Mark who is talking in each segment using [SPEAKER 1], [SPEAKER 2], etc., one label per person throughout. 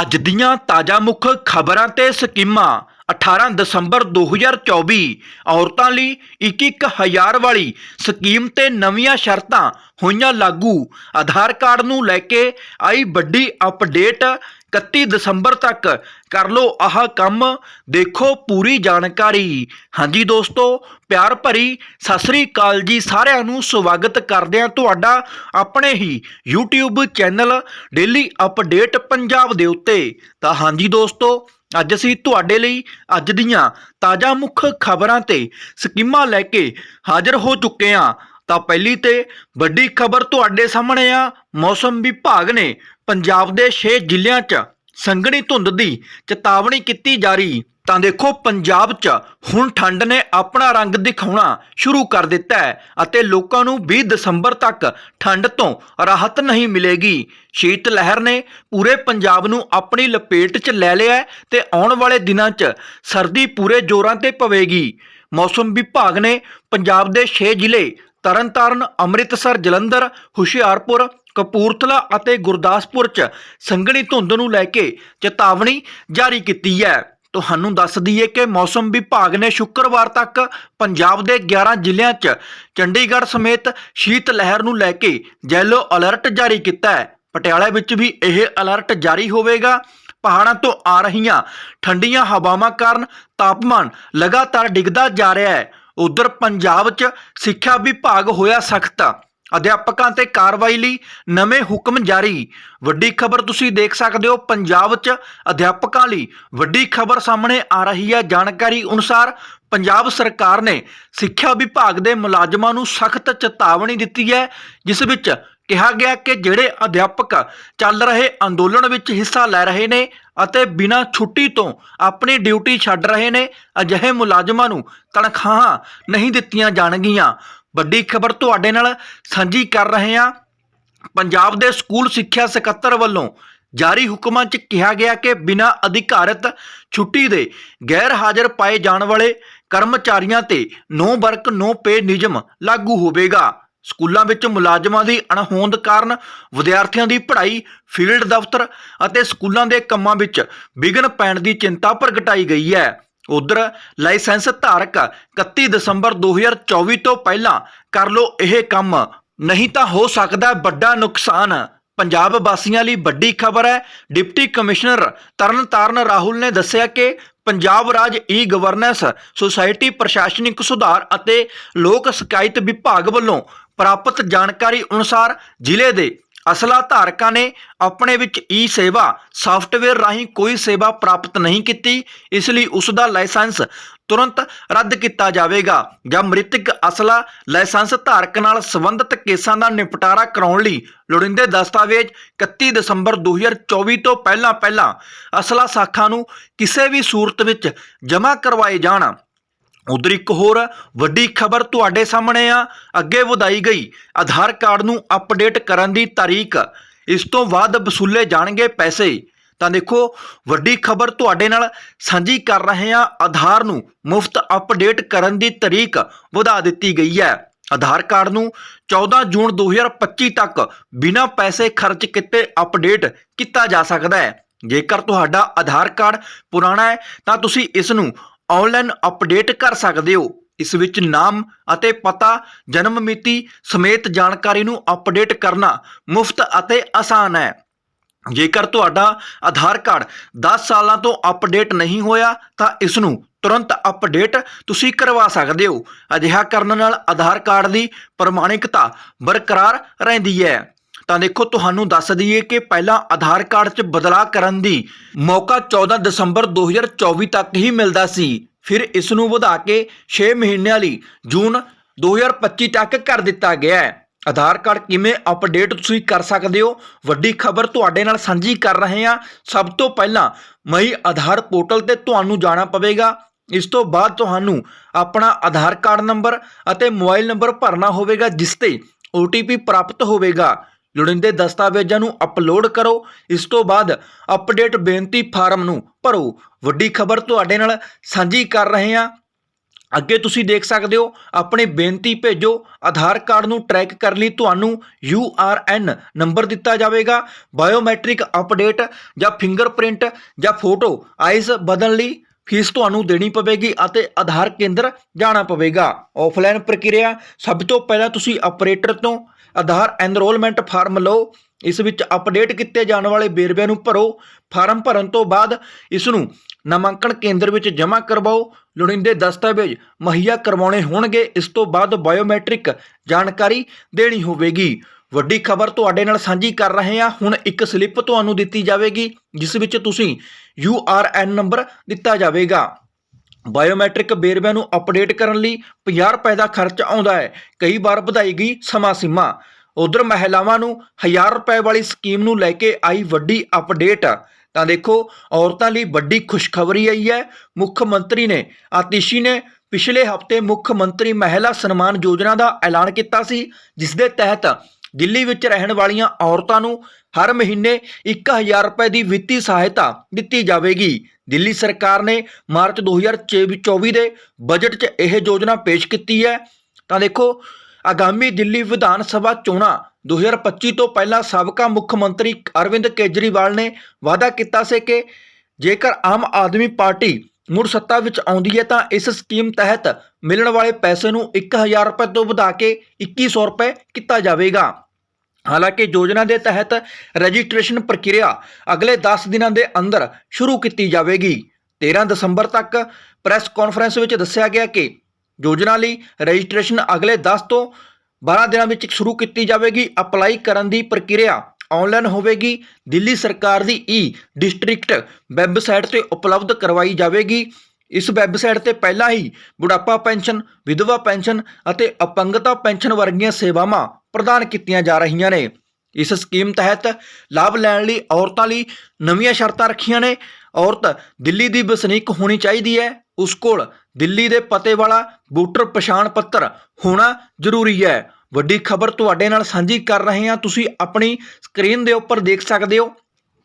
[SPEAKER 1] ਅੱਜ ਦੀਆਂ ਤਾਜ਼ਾ ਮੁੱਖ ਖਬਰਾਂ ਤੇ ਸਕੀਮਾਂ। 18 ਦਸੰਬਰ 2024 ਔਰਤਾਂ ਲਈ 1-1000 ਵਾਲੀ ਸਕੀਮ ਤੇ ਨਵੀਆਂ ਸ਼ਰਤਾਂ ਹੋਈਆਂ ਲਾਗੂ। ਆਧਾਰ ਕਾਰਡ ਨੂੰ ਲੈ ਕੇ ਆਈ ਵੱਡੀ ਅਪਡੇਟ 31 ਦਸੰਬਰ ਤੱਕ ਕਰ ਲਓ ਆਹ ਕੰਮ। ਦੇਖੋ ਪੂਰੀ ਜਾਣਕਾਰੀ। ਹਾਂਜੀ ਦੋਸਤੋ, ਪਿਆਰ ਭਰੀ ਸਤਿ ਸ੍ਰੀ ਅਕਾਲ ਜੀ ਸਾਰਿਆਂ ਨੂੰ। ਸਵਾਗਤ ਕਰਦੇ ਹਾਂ ਤੁਹਾਡਾ ਆਪਣੇ ਹੀ YouTube channel daily update Punjab ਦੇ ਉੱਤੇ। ਤਾਂ ਹਾਂਜੀ ਦੋਸਤੋ, ਅੱਜ ਅਸੀਂ ਤੁਹਾਡੇ ਲਈ ਅੱਜ ਦੀਆਂ ਤਾਜ਼ਾ ਮੁੱਖ ਖਬਰਾਂ ਤੇ ਸਕੀਮਾਂ ਲੈ ਕੇ ਹਾਜ਼ਰ ਹੋ ਚੁੱਕੇ ਹਾਂ। ਤਾਂ ਪਹਿਲੀ ਤੇ ਵੱਡੀ ਖਬਰ ਤੁਹਾਡੇ ਸਾਹਮਣੇ ਆ। ਮੌਸਮ ਵਿਭਾਗ ਨੇ ਪੰਜਾਬ ਦੇ 6 ਜ਼ਿਲ੍ਹਿਆਂ 'ਚ ਸੰਘਣੀ ਧੁੰਦ ਦੀ ਚੇਤਾਵਨੀ ਕੀਤੀ ਜਾਰੀ। ਤਾਂ ਦੇਖੋ, ਪੰਜਾਬ 'ਚ ਹੁਣ ਠੰਡ ਨੇ ਆਪਣਾ ਰੰਗ ਦਿਖਾਉਣਾ ਸ਼ੁਰੂ ਕਰ ਦਿੱਤਾ ਹੈ ਅਤੇ ਲੋਕਾਂ ਨੂੰ 20 ਦਸੰਬਰ ਤੱਕ ਠੰਡ ਤੋਂ ਰਾਹਤ ਨਹੀਂ ਮਿਲੇਗੀ। ਸ਼ੀਤ ਲਹਿਰ ਨੇ ਪੂਰੇ ਪੰਜਾਬ ਨੂੰ ਆਪਣੀ ਲਪੇਟ 'ਚ ਲੈ ਲਿਆ ਹੈ ਤੇ ਆਉਣ ਵਾਲੇ ਦਿਨਾਂ 'ਚ ਸਰਦੀ ਪੂਰੇ ਜ਼ੋਰਾਂ ਤੇ ਪਵੇਗੀ। ਮੌਸਮ ਵਿਭਾਗ ਨੇ ਪੰਜਾਬ ਦੇ 6 ਜ਼ਿਲ੍ਹੇ ਤਰਨਤਾਰਨ, ਅੰਮ੍ਰਿਤਸਰ, ਜਲੰਧਰ, ਹੁਸ਼ਿਆਰਪੁਰ, ਕਪੂਰਥਲਾ ਅਤੇ ਗੁਰਦਾਸਪੁਰ 'ਚ ਸੰਘਣੀ ਧੁੰਦ ਨੂੰ ਲੈ ਕੇ ਚੇਤਾਵਨੀ ਜਾਰੀ ਕੀਤੀ ਹੈ। ਤੁਹਾਨੂੰ ਦੱਸ ਦਈਏ ਕਿ ਮੌਸਮ ਵਿਭਾਗ ਨੇ ਸ਼ੁੱਕਰਵਾਰ ਤੱਕ ਪੰਜਾਬ ਦੇ 11 ਜ਼ਿਲ੍ਹਿਆਂ 'ਚ ਚੰਡੀਗੜ੍ਹ ਸਮੇਤ ਸ਼ੀਤ ਲਹਿਰ ਨੂੰ ਲੈ ਕੇ ਯੈਲੋ ਅਲਰਟ ਜਾਰੀ ਕੀਤਾ ਹੈ। ਪਟਿਆਲਾ ਵਿੱਚ ਵੀ ਇਹ ਅਲਰਟ ਜਾਰੀ ਹੋਵੇਗਾ। ਪਹਾੜਾਂ ਤੋਂ ਆ ਰਹੀਆਂ ਠੰਡੀਆਂ ਹਵਾਵਾਂ ਕਾਰਨ ਤਾਪਮਾਨ ਲਗਾਤਾਰ ਡਿੱਗਦਾ ਜਾ ਰਿਹਾ ਹੈ। ਉਧਰ ਪੰਜਾਬ 'ਚ ਸਿੱਖਿਆ ਵਿਭਾਗ ਹੋਇਆ ਸਖਤ। ਅਧਿਆਪਕਾਂ ਤੇ ਕਾਰਵਾਈ ਲਈ ਨਵੇਂ ਹੁਕਮ ਜਾਰੀ। ਵੱਡੀ ਖਬਰ ਤੁਸੀਂ ਦੇਖ ਸਕਦੇ ਹੋ, ਪੰਜਾਬ 'ਚ ਅਧਿਆਪਕਾਂ ਲਈ ਵੱਡੀ ਖਬਰ ਸਾਹਮਣੇ ਆ ਰਹੀ ਹੈ। ਜਾਣਕਾਰੀ ਅਨੁਸਾਰ ਪੰਜਾਬ ਸਰਕਾਰ ਨੇ ਸਿੱਖਿਆ ਵਿਭਾਗ ਦੇ ਮੁਲਾਜ਼ਮਾਂ ਨੂੰ ਸਖਤ ਚੇਤਾਵਨੀ ਦਿੱਤੀ ਹੈ, ਜਿਸ ਵਿੱਚ ਕਿਹਾ ਗਿਆ ਕਿ ਜਿਹੜੇ ਅਧਿਆਪਕ ਚੱਲ ਰਹੇ ਅੰਦੋਲਨ ਵਿੱਚ ਹਿੱਸਾ ਲੈ ਰਹੇ ਨੇ ਅਤੇ ਬਿਨਾਂ ਛੁੱਟੀ ਤੋਂ ਆਪਣੀ ਡਿਊਟੀ ਛੱਡ ਰਹੇ ਨੇ, ਅਜਿਹੇ ਮੁਲਾਜ਼ਮਾਂ ਨੂੰ ਤਨਖਾਹਾਂ ਨਹੀਂ ਦਿੱਤੀਆਂ ਜਾਣਗੀਆਂ। ਵੱਡੀ ਖਬਰ ਤੁਹਾਡੇ ਨਾਲ ਸਾਂਝੀ ਕਰ ਰਹੇ ਹਾਂ। ਪੰਜਾਬ ਦੇ ਸਕੂਲ ਸਿੱਖਿਆ ਸਕੱਤਰ ਵੱਲੋਂ ਜਾਰੀ ਹੁਕਮਾਂ 'ਚ ਕਿਹਾ ਗਿਆ ਕਿ ਬਿਨਾਂ ਅਧਿਕਾਰਤ ਛੁੱਟੀ ਦੇ ਗੈਰ ਹਾਜ਼ਰ ਪਾਏ ਜਾਣ ਵਾਲੇ ਕਰਮਚਾਰੀਆਂ ਤੇ ਨੋ ਵਰਕ, ਨੋ ਪੇ ਨਿਯਮ ਲਾਗੂ ਹੋਵੇਗਾ। ਸਕੂਲਾਂ ਵਿੱਚ ਮੁਲਾਜ਼ਮਾਂ ਦੀ ਅਣਹੋਂਦ ਕਾਰਨ ਵਿਦਿਆਰਥੀਆਂ ਦੀ ਪੜ੍ਹਾਈ ਫੀਲਡ ਦਫ਼ਤਰ ਅਤੇ ਸਕੂਲਾਂ ਦੇ ਕੰਮਾਂ ਵਿੱਚ ਵਿਘਨ ਪੈਣ ਦੀ ਚਿੰਤਾ ਪ੍ਰਗਟਾਈ ਗਈ ਹੈ। ਉਧਰ ਲਾਇਸੈਂਸ ਧਾਰਕ 31 ਦਸੰਬਰ 2024 ਤੋਂ ਪਹਿਲਾਂ ਕਰ ਲੋ ਇਹ ਕੰਮ, ਨਹੀਂ ਤਾਂ ਹੋ ਸਕਦਾ ਵੱਡਾ ਨੁਕਸਾਨ। ਪੰਜਾਬ ਵਾਸੀਆਂ ਲਈ ਵੱਡੀ ਖਬਰ ਹੈ। ਡਿਪਟੀ ਕਮਿਸ਼ਨਰ ਤਰਨਤਾਰਨ ਰਾਹੁਲ ਨੇ ਦੱਸਿਆ ਕਿ ਪੰਜਾਬ ਰਾਜ ਈ ਗਵਰਨੈਂਸ ਸੁਸਾਇਟੀ ਪ੍ਰਸ਼ਾਸਨਿਕ ਸੁਧਾਰ ਅਤੇ ਲੋਕ ਸ਼ਿਕਾਇਤ ਵਿਭਾਗ ਵੱਲੋਂ ਪ੍ਰਾਪਤ ਜਾਣਕਾਰੀ ਅਨੁਸਾਰ ਜ਼ਿਲ੍ਹੇ ਦੇ ਅਸਲਾ ਧਾਰਕਾਂ ਨੇ ਆਪਣੇ ਵਿੱਚ ਈ ਸੇਵਾ ਸਾਫਟਵੇਅਰ ਰਾਹੀਂ ਕੋਈ ਸੇਵਾ ਪ੍ਰਾਪਤ ਨਹੀਂ ਕੀਤੀ, ਇਸ ਲਈ ਉਸ ਦਾ ਲਾਇਸੈਂਸ ਤੁਰੰਤ ਰੱਦ ਕੀਤਾ ਜਾਵੇਗਾ ਜਾਂ ਮ੍ਰਿਤਕ ਅਸਲਾ ਲਾਇਸੈਂਸ ਧਾਰਕ ਨਾਲ ਸੰਬੰਧਿਤ ਕੇਸਾਂ ਦਾ ਨਿਪਟਾਰਾ ਕਰਾਉਣ ਲਈ ਲੋੜੀਂਦੇ ਦਸਤਾਵੇਜ਼ 31 ਦਸੰਬਰ 2024 ਤੋਂ ਪਹਿਲਾਂ ਪਹਿਲਾਂ ਅਸਲਾ ਸਾਖਾ ਨੂੰ ਕਿਸੇ ਵੀ ਸੂਰਤ ਵਿੱਚ ਜਮ੍ਹਾਂ ਕਰਵਾਏ ਜਾਣ। ਉਧਰ ਇੱਕ ਹੋਰ ਵੱਡੀ ਖਬਰ ਤੁਹਾਡੇ ਸਾਹਮਣੇ ਆ। ਅੱਗੇ ਵਧਾਈ ਗਈ। ਆਧਾਰ ਕਾਰਡ ਨੂੰ ਅਪਡੇਟ ਕਰਨ ਦੀ ਤਾਰੀਖ। ਇਸ ਤੋਂ ਬਾਅਦ ਵਸੂਲੇ ਜਾਣਗੇ ਪੈਸੇ। ਤਾਂ ਦੇਖੋ, ਵੱਡੀ ਖਬਰ ਤੁਹਾਡੇ ਨਾਲ ਸਾਂਝੀ ਕਰ ਰਹੇ ਹਾਂ ਆਧਾਰ ਨੂੰ ਮੁਫਤ ਅਪਡੇਟ ਕਰਨ ਦੀ ਤਾਰੀਖ ਵਧਾ ਦਿੱਤੀ ਗਈ ਹੈ। ਆਧਾਰ ਕਾਰਡ ਨੂੰ 14 ਜੂਨ 2025 ਤੱਕ ਬਿਨਾਂ ਪੈਸੇ ਖਰਚ ਕੀਤੇ ਅਪਡੇਟ ਕੀਤਾ ਜਾ ਸਕਦਾ ਹੈ। ਜੇਕਰ ਤੁਹਾਡਾ ਆਧਾਰ ਕਾਰਡ ਪੁਰਾਣਾ ਹੈ, ਤਾਂ ਤੁਸੀਂ ਇਸ ਨੂੰ ਆਨਲਾਈਨ ਅਪਡੇਟ ਕਰ ਸਕਦੇ ਹੋ। ਇਸ ਵਿੱਚ ਨਾਮ ਅਤੇ ਪਤਾ, ਜਨਮ ਮਿਤੀ ਸਮੇਤ ਜਾਣਕਾਰੀ ਨੂੰ ਅਪਡੇਟ ਕਰਨਾ ਮੁਫਤ ਅਤੇ ਆਸਾਨ ਹੈ। ਜੇਕਰ ਤੁਹਾਡਾ ਆਧਾਰ ਕਾਰਡ 10 ਸਾਲਾਂ ਤੋਂ ਅਪਡੇਟ ਨਹੀਂ ਹੋਇਆ, ਤਾਂ ਇਸ ਨੂੰ ਤੁਰੰਤ ਅਪਡੇਟ ਤੁਸੀਂ ਕਰਵਾ ਸਕਦੇ ਹੋ। ਅਜਿਹਾ ਕਰਨ ਨਾਲ ਆਧਾਰ ਕਾਰਡ ਦੀ ਪ੍ਰਮਾਣਿਕਤਾ ਬਰਕਰਾਰ ਰਹਿੰਦੀ ਹੈ। ਤਾਂ ਦੇਖੋ, ਤੁਹਾਨੂੰ ਦੱਸ ਦਈਏ ਕਿ ਪਹਿਲਾਂ ਆਧਾਰ ਕਾਰਡ 'ਚ ਬਦਲਾਅ ਕਰਨ ਦੀ ਮੌਕਾ 14 ਦਸੰਬਰ 2024 ਤੱਕ ਹੀ ਮਿਲਦਾ ਸੀ। ਫਿਰ ਇਸ ਨੂੰ ਵਧਾ ਕੇ 6 ਮਹੀਨਿਆਂ ਲਈ ਜੂਨ 2025 ਤੱਕ ਕਰ ਦਿੱਤਾ ਗਿਆ ਹੈ। ਆਧਾਰ ਕਾਰਡ ਕਿਵੇਂ ਅਪਡੇਟ ਤੁਸੀਂ ਕਰ ਸਕਦੇ ਹੋ? ਵੱਡੀ ਖਬਰ ਤੁਹਾਡੇ ਨਾਲ ਸਾਂਝੀ ਕਰ ਰਹੇ ਹਾਂ। ਸਭ ਤੋਂ ਪਹਿਲਾਂ ਮਈ ਆਧਾਰ ਪੋਰਟਲ ਤੇ ਤੁਹਾਨੂੰ ਜਾਣਾ ਪਵੇਗਾ। ਇਸ ਤੋਂ ਬਾਅਦ ਤੁਹਾਨੂੰ ਆਪਣਾ ਆਧਾਰ ਕਾਰਡ ਨੰਬਰ ਅਤੇ ਮੋਬਾਈਲ ਨੰਬਰ ਭਰਨਾ ਹੋਵੇਗਾ, ਜਿਸ ਤੇ OTP ਪ੍ਰਾਪਤ ਹੋਵੇਗਾ। ਲੋੜੀਂਦੇ ਦਸਤਾਵੇਜ਼ਾਂ ਨੂੰ ਅਪਲੋਡ ਕਰੋ। ਇਸ ਤੋਂ ਬਾਅਦ ਅਪਡੇਟ ਬੇਨਤੀ ਫਾਰਮ ਨੂੰ ਭਰੋ। ਵੱਡੀ ਖਬਰ ਤੁਹਾਡੇ ਨਾਲ ਸਾਂਝੀ ਕਰ ਰਹੇ ਹਾਂ। ਅੱਗੇ ਤੁਸੀਂ ਦੇਖ ਸਕਦੇ ਹੋ, ਆਪਣੀ ਬੇਨਤੀ ਭੇਜੋ। ਆਧਾਰ ਕਾਰਡ ਨੂੰ ਟਰੈਕ ਕਰਨ ਲਈ ਤੁਹਾਨੂੰ URN ਨੰਬਰ ਦਿੱਤਾ ਜਾਵੇਗਾ। ਬਾਇਓਮੈਟ੍ਰਿਕ ਅਪਡੇਟ ਜਾਂ ਫਿੰਗਰਪ੍ਰਿੰਟ ਜਾਂ ਫੋਟੋ ਆਈਸ ਬਦਲਣ ਲਈ ਫੀਸ ਤੁਹਾਨੂੰ ਦੇਣੀ ਪਵੇਗੀ ਅਤੇ ਆਧਾਰ ਕੇਂਦਰ ਜਾਣਾ ਪਵੇਗਾ। ਆਫਲਾਈਨ ਪ੍ਰਕਿਰਿਆ ਸਭ ਤੋਂ ਪਹਿਲਾਂ ਤੁਸੀਂ ਆਪਰੇਟਰ ਤੋਂ ਆਧਾਰ ਐਨਰੋਲਮੈਂਟ ਫਾਰਮ ਲਓ, ਇਸ ਵਿੱਚ ਅਪਡੇਟ ਕੀਤੇ ਜਾਣ ਵਾਲੇ ਵੇਰਵਿਆਂ ਨੂੰ ਭਰੋ ਫਾਰਮ ਭਰਨ ਤੋਂ ਬਾਅਦ ਇਸ ਨੂੰ ਨਾਮਾਂਕਣ ਕੇਂਦਰ ਵਿੱਚ ਜਮ੍ਹਾਂ ਕਰਵਾਓ, ਲੋੜੀਂਦੇ ਦਸਤਾਵੇਜ਼ ਮੁਹੱਈਆ ਕਰਵਾਉਣੇ ਹੋਣਗੇ, ਇਸ ਤੋਂ ਬਾਅਦ ਬਾਇਓਮੈਟ੍ਰਿਕ ਜਾਣਕਾਰੀ ਦੇਣੀ ਹੋਵੇਗੀ। ਵੱਡੀ ਖਬਰ ਤੁਹਾਡੇ ਨਾਲ ਸਾਂਝੀ ਕਰ ਰਹੇ ਹਾਂ, ਹੁਣ ਇੱਕ ਸਲਿੱਪ ਤੁਹਾਨੂੰ ਦਿੱਤੀ ਜਾਵੇਗੀ, ਜਿਸ ਵਿੱਚ ਤੁਸੀਂ ਯੂ ਆਰ URN ਨੰਬਰ ਦਿੱਤਾ ਜਾਵੇਗਾ। ਬਾਇਓਮੈਟ੍ਰਿਕ ਵੇਰਵਿਆਂ ਨੂੰ ਅਪਡੇਟ ਕਰਨ ਲਈ 50 ਰੁਪਏ ਦਾ ਖਰਚ ਆਉਂਦਾ ਹੈ। ਕਈ ਵਾਰ ਵਧਾਈ ਗਈ ਸਮਾਂ ਸੀਮਾ। ਉਧਰ ਮਹਿਲਾਵਾਂ ਨੂੰ 1000 ਰੁਪਏ ਵਾਲੀ ਸਕੀਮ ਨੂੰ ਲੈ ਕੇ ਆਈ ਵੱਡੀ ਅਪਡੇਟ ਤਾਂ ਦੇਖੋ, ਔਰਤਾਂ ਲਈ ਵੱਡੀ ਖੁਸ਼ਖਬਰੀ ਆਈ ਹੈ। ਮੁੱਖ ਮੰਤਰੀ ਨੇ ਆਤਿਸ਼ੀ ਨੇ ਪਿਛਲੇ ਹਫ਼ਤੇ ਮੁੱਖ ਮੰਤਰੀ ਮਹਿਲਾ ਸਨਮਾਨ ਯੋਜਨਾ ਦਾ ਐਲਾਨ ਕੀਤਾ ਸੀ ਜਿਸ ਦੇ ਤਹਿਤ ਦਿੱਲੀ ਵਿੱਚ ਰਹਿਣ ਵਾਲੀਆਂ ਔਰਤਾਂ ਨੂੰ ਹਰ ਮਹੀਨੇ 1000 ਰੁਪਏ ਦੀ ਵਿੱਤੀ ਸਹਾਇਤਾ ਦਿੱਤੀ ਜਾਵੇਗੀ। ਦਿੱਲੀ ਸਰਕਾਰ ਨੇ ਮਾਰਚ 2024 ਦੇ ਬਜਟ 'ਚ ਇਹ ਯੋਜਨਾ ਪੇਸ਼ ਕੀਤੀ ਹੈ। ਤਾਂ ਦੇਖੋ, ਆਗਾਮੀ ਦਿੱਲੀ ਵਿਧਾਨ ਸਭਾ ਚੋਣਾਂ 2025 ਤੋਂ ਪਹਿਲਾਂ ਸਾਬਕਾ ਮੁੱਖ ਮੰਤਰੀ ਅਰਵਿੰਦ ਕੇਜਰੀਵਾਲ ਨੇ ਵਾਅਦਾ ਕੀਤਾ ਸੀ ਕਿ ਜੇਕਰ ਆਮ ਆਦਮੀ ਪਾਰਟੀ ਮੁੜ ਸੱਤਾ ਵਿੱਚ ਆਉਂਦੀ ਹੈ ਤਾਂ ਇਸ ਸਕੀਮ ਤਹਿਤ ਮਿਲਣ ਵਾਲੇ ਪੈਸੇ ਨੂੰ 1000 ਰੁਪਏ ਤੋਂ ਵਧਾ ਕੇ 2100 ਰੁਪਏ ਕੀਤਾ ਜਾਵੇਗਾ। ਹਾਲਾਂਕਿ ਯੋਜਨਾ ਦੇ ਤਹਿਤ ਰਜਿਸਟ੍ਰੇਸ਼ਨ ਪ੍ਰਕਿਰਿਆ ਅਗਲੇ 10 ਦਿਨਾਂ ਦੇ ਅੰਦਰ ਸ਼ੁਰੂ ਕੀਤੀ ਜਾਵੇਗੀ। 13 ਦਸੰਬਰ ਤੱਕ ਪ੍ਰੈਸ ਕਾਨਫਰੰਸ ਵਿੱਚ ਦੱਸਿਆ ਗਿਆ ਕਿ ਯੋਜਨਾ ਲਈ ਰਜਿਸਟ੍ਰੇਸ਼ਨ ਅਗਲੇ 10 ਤੋਂ 12 ਦਿਨਾਂ ਵਿੱਚ ਸ਼ੁਰੂ ਕੀਤੀ ਜਾਵੇਗੀ। ਅਪਲਾਈ ਕਰਨ ਦੀ ਪ੍ਰਕਿਰਿਆ ਆਨਲਾਈਨ ਹੋਵੇਗੀ। ਦਿੱਲੀ ਸਰਕਾਰ ਦੀ ਈ ਡਿਸਟ੍ਰਿਕਟ ਵੈਬਸਾਈਟ ਤੇ ਉਪਲਬਧ ਕਰਵਾਈ ਜਾਵੇਗੀ। ਇਸ ਵੈਬਸਾਈਟ ਤੇ ਪਹਿਲਾਂ ਹੀ ਬੁਢਾਪਾ ਪੈਨਸ਼ਨ, ਵਿਧਵਾ ਪੈਨਸ਼ਨ ਅਤੇ ਅਪੰਗਤਾ ਪੈਨਸ਼ਨ ਵਰਗੀਆਂ ਸੇਵਾਵਾਂ ਪ੍ਰਦਾਨ ਕੀਤੀਆਂ ਜਾ ਰਹੀਆਂ ਨੇ। ਇਸ ਸਕੀਮ ਤਹਿਤ ਲਾਭ ਲੈਣ ਲਈ ਔਰਤਾਂ ਲਈ ਨਵੀਆਂ ਸ਼ਰਤਾਂ ਰੱਖੀਆਂ ਨੇ। ਔਰਤ ਦਿੱਲੀ ਦੀ ਵਸਨੀਕ ਹੋਣੀ ਚਾਹੀਦੀ ਹੈ। ਉਸ ਕੋਲ ਦਿੱਲੀ ਦੇ ਪਤੇ ਵਾਲਾ ਵੋਟਰ ਪਛਾਣ ਪੱਤਰ ਹੋਣਾ ਜ਼ਰੂਰੀ ਹੈ। ਵੱਡੀ ਖਬਰ ਤੁਹਾਡੇ ਨਾਲ ਸਾਂਝੀ ਕਰ ਰਹੇ ਹਾਂ। ਤੁਸੀਂ ਆਪਣੀ ਸਕਰੀਨ ਦੇ ਉੱਪਰ ਦੇਖ ਸਕਦੇ ਹੋ।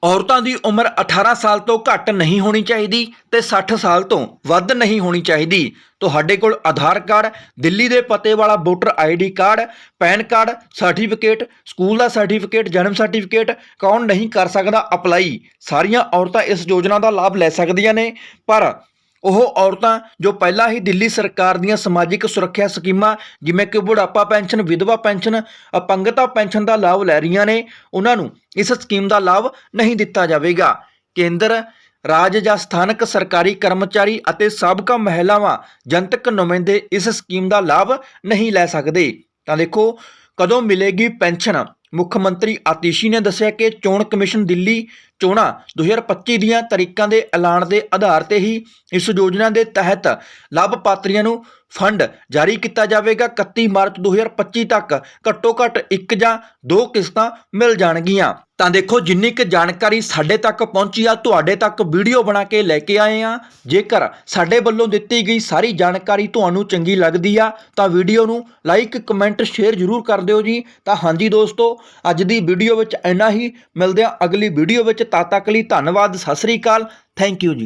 [SPEAKER 1] ਔਰਤਾਂ ਦੀ ਉਮਰ 18 ਸਾਲ ਤੋਂ ਘੱਟ ਨਹੀਂ ਹੋਣੀ ਚਾਹੀਦੀ ਤੇ 60 ਸਾਲ ਤੋਂ ਵੱਧ ਨਹੀਂ ਹੋਣੀ ਚਾਹੀਦੀ। ਤੁਹਾਡੇ ਕੋਲ ਆਧਾਰ ਕਾਰਡ, ਦਿੱਲੀ ਦੇ ਪਤੇ ਵਾਲਾ voter ID card, PAN card, certificate, school ਦਾ ਸਰਟੀਫਿਕੇਟ, ਜਨਮ ਸਰਟੀਫਿਕੇਟ, ਕੌਣ ਨਹੀਂ ਕਰ ਸਕਦਾ ਅਪਲਾਈ। ਸਾਰੀਆਂ ਔਰਤਾਂ ਇਸ ਯੋਜਨਾ ਦਾ ਲਾਭ ਲੈ ਸਕਦੀਆਂ ਨੇ। ਪਰ ਉਹ ਔਰਤਾਂ ਜੋ ਪਹਿਲਾਂ ਹੀ ਦਿੱਲੀ ਸਰਕਾਰ ਦੀਆਂ ਸਮਾਜਿਕ ਸੁਰੱਖਿਆ ਸਕੀਮਾਂ, ਜਿਵੇਂ ਕਿ ਬੁਢਾਪਾ ਪੈਨਸ਼ਨ, ਵਿਧਵਾ ਪੈਨਸ਼ਨ, ਅਪੰਗਤਾ ਪੈਨਸ਼ਨ ਦਾ ਲਾਭ ਲੈ ਰਹੀਆਂ ਨੇ, ਉਹਨਾਂ ਨੂੰ ਇਸ ਸਕੀਮ ਦਾ ਲਾਭ ਨਹੀਂ ਦਿੱਤਾ ਜਾਵੇਗਾ। ਕੇਂਦਰ, ਰਾਜ ਜਾਂ ਸਥਾਨਕ ਸਰਕਾਰੀ ਕਰਮਚਾਰੀ ਅਤੇ ਸਾਬਕਾ ਮਹਿਲਾਵਾਂ ਜਨਤਕ ਨੁਮਾਇੰਦੇ ਇਸ ਸਕੀਮ ਦਾ ਲਾਭ ਨਹੀਂ ਲੈ ਸਕਦੇ। ਤਾਂ ਦੇਖੋ, ਕਦੋਂ ਮਿਲੇਗੀ ਪੈਨਸ਼ਨ? ਮੁੱਖ ਮੰਤਰੀ ਆਤਿਸ਼ੀ ਨੇ ਦੱਸਿਆ ਕਿ ਚੋਣ ਕਮਿਸ਼ਨ ਦਿੱਲੀ ਚੋਣਾਂ 2025 ਦੀਆਂ ਤਰੀਕਾਂ ਦੇ ਐਲਾਨ ਦੇ ਆਧਾਰ ਤੇ ਹੀ ਇਸ ਯੋਜਨਾ ਦੇ ਤਹਿਤ ਲਾਭਪਾਤਰੀਆਂ ਨੂੰ ਫੰਡ ਜਾਰੀ ਕੀਤਾ ਜਾਵੇਗਾ 31 ਮਾਰਚ 2025 ਤੱਕ। ਘੱਟੋ ਘੱਟ ਇੱਕ ਜਾਂ ਦੋ ਕਿਸ਼ਤਾਂ ਮਿਲ ਜਾਣਗੀਆਂ। ਤਾਂ ਦੇਖੋ, ਜਿੰਨੀ ਕੁ ਜਾਣਕਾਰੀ ਸਾਡੇ ਤੱਕ ਪਹੁੰਚੀ ਆ, ਤੁਹਾਡੇ ਤੱਕ ਵੀਡੀਓ ਬਣਾ ਕੇ ਲੈ ਕੇ ਆਏ ਆ। ਜੇਕਰ ਸਾਡੇ ਵੱਲੋਂ ਦਿੱਤੀ ਗਈ ਸਾਰੀ ਜਾਣਕਾਰੀ ਤੁਹਾਨੂੰ ਚੰਗੀ ਲੱਗਦੀ ਆ, ਤਾਂ ਵੀਡੀਓ ਨੂੰ ਲਾਈਕ, ਕਮੈਂਟ, ਸ਼ੇਅਰ ਜ਼ਰੂਰ ਕਰ ਦਿਓ ਜੀ। ਤਾਂ ਹਾਂਜੀ ਦੋਸਤੋ, ਅੱਜ ਦੀ ਵੀਡੀਓ ਵਿੱਚ ਇੰਨਾ ਹੀ। ਮਿਲਦੇ ਆ ਅਗਲੀ ਵੀਡੀਓ ਵਿੱਚ। ਤਦ ਤੱਕ ਲਈ ਧੰਨਵਾਦ, ਸਤਿ ਸ੍ਰੀ ਅਕਾਲ। ਥੈਂਕ ਯੂ ਜੀ।